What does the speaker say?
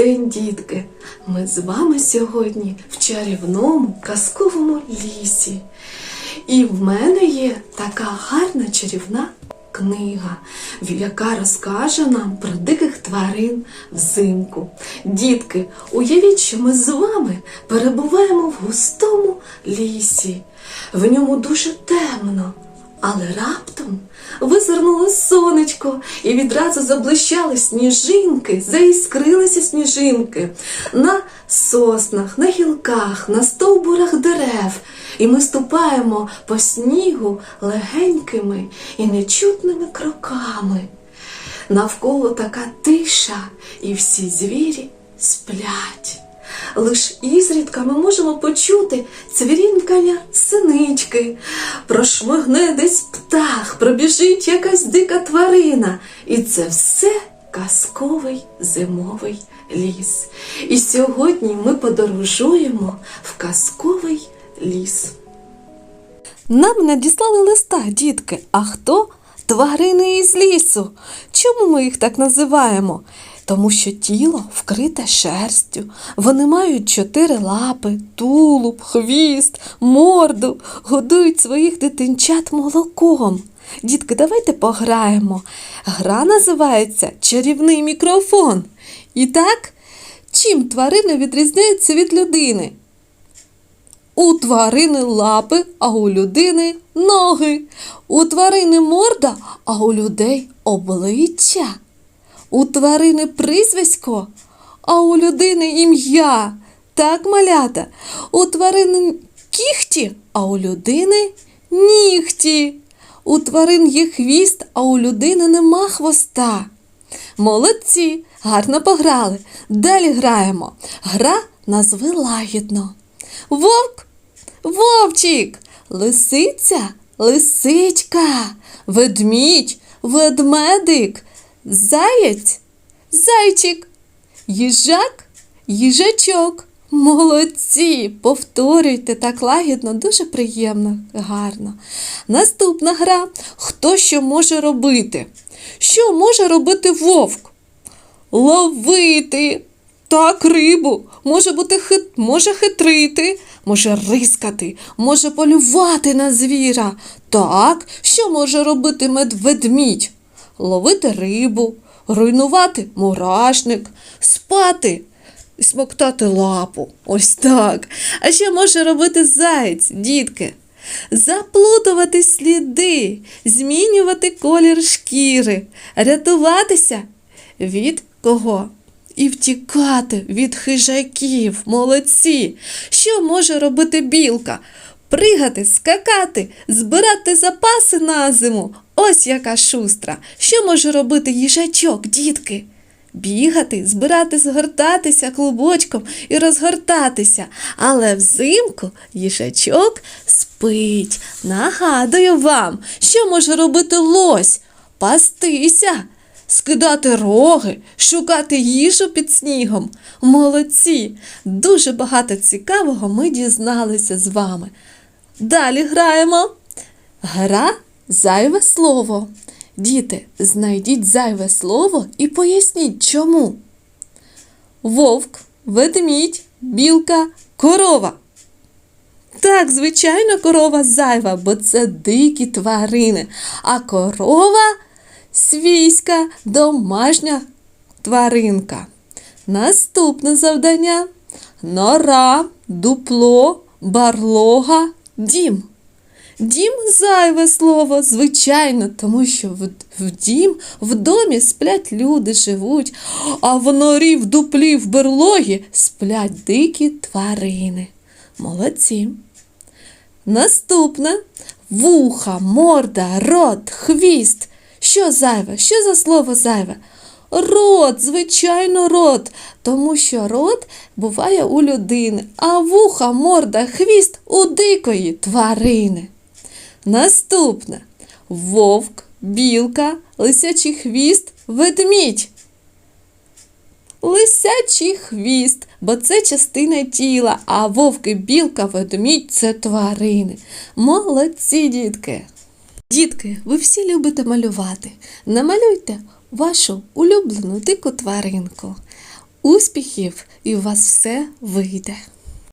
день, дітки! Ми з вами сьогодні в чарівному казковому лісі. І в мене є така гарна чарівна книга, яка розкаже нам про диких тварин взимку. Дітки, уявіть, що ми з вами перебуваємо в густому лісі. В ньому дуже темно. Але раптом визирнуло сонечко, і відразу заблищали сніжинки, заіскрилися сніжинки на соснах, на гілках, на стовбурах дерев. І ми ступаємо по снігу легенькими і нечутними кроками. Навколо така тиша, і всі звірі сплять. Лиш ізрідка ми можемо почути цвірінкання синички, прошмигне десь птах, пробіжить якась дика тварина. І це все казковий зимовий ліс. І сьогодні ми подорожуємо в казковий ліс. Нам надіслали листа, дітки. А хто? Тварини із лісу. Чому ми їх так називаємо? Тому що тіло вкрите шерстю. Вони мають чотири лапи, тулуб, хвіст, морду, годують своїх дитинчат молоком. Дітки, давайте пограємо. Гра називається Чарівний мікрофон. І так, чим тварини відрізняються від людини? У тварини лапи, а у людини ноги. У тварини морда, а у людей обличчя. У тварини прізвисько, а у людини ім'я. Так, малята. У тварини кіхті, а у людини нігті. У тварин є хвіст, а у людини нема хвоста. Молодці, гарно пограли. Далі граємо. Гра назви лагідно. Вовк, вовчик, лисиця, лисичка, ведмідь, ведмедик, заєць, зайчик, їжак, їжачок. Молодці! Повторюйте так лагідно, дуже приємно, гарно. Наступна гра. Хто що може робити? Що може робити вовк? Ловити. Так, рибу. Може бути хит... може хитрити, може рискати, може полювати на звіра. Так, що може робити медведмідь? Ловити рибу, руйнувати мурашник, спати і смоктати лапу. Ось так. А що може робити заєць, дітки? Заплутувати сліди, змінювати колір шкіри, рятуватися від кого? І втікати від хижаків, молодці. Що може робити білка? Пригати, скакати, збирати запаси на зиму. Ось яка шустра. Що може робити їжачок, дітки? Бігати, збирати, згортатися клубочком і розгортатися. Але взимку їжачок спить. Нагадую вам, що може робити лось? Пастися, скидати роги, шукати їжу під снігом. Молодці! Дуже багато цікавого ми дізналися з вами. Далі граємо. Гра зайве слово. Діти, знайдіть зайве слово і поясніть чому. Вовк, ведмідь, білка, корова. Так, звичайно, корова зайва, бо це дикі тварини, а корова свійська домашня тваринка. Наступне завдання: нора, дупло, барлога, дім. Дім зайве слово, звичайно, тому що в, в дім, в домі сплять люди, живуть, а в норі, в дуплі, в берлогі сплять дикі тварини. Молодці. Наступне вуха, морда, рот, хвіст. Що зайве? Що за слово зайве? Рот, звичайно, рот, тому що рот буває у людини, а вуха, морда, хвіст у дикої тварини. Наступне вовк, білка, лисячий хвіст, ведмідь. Лисячий хвіст, бо це частина тіла, а вовки, білка, ведмідь це тварини. Молодці, дітки! Дітки, ви всі любите малювати. Намалюйте вашу улюблену дику тваринку. успіхів і у вас все вийде.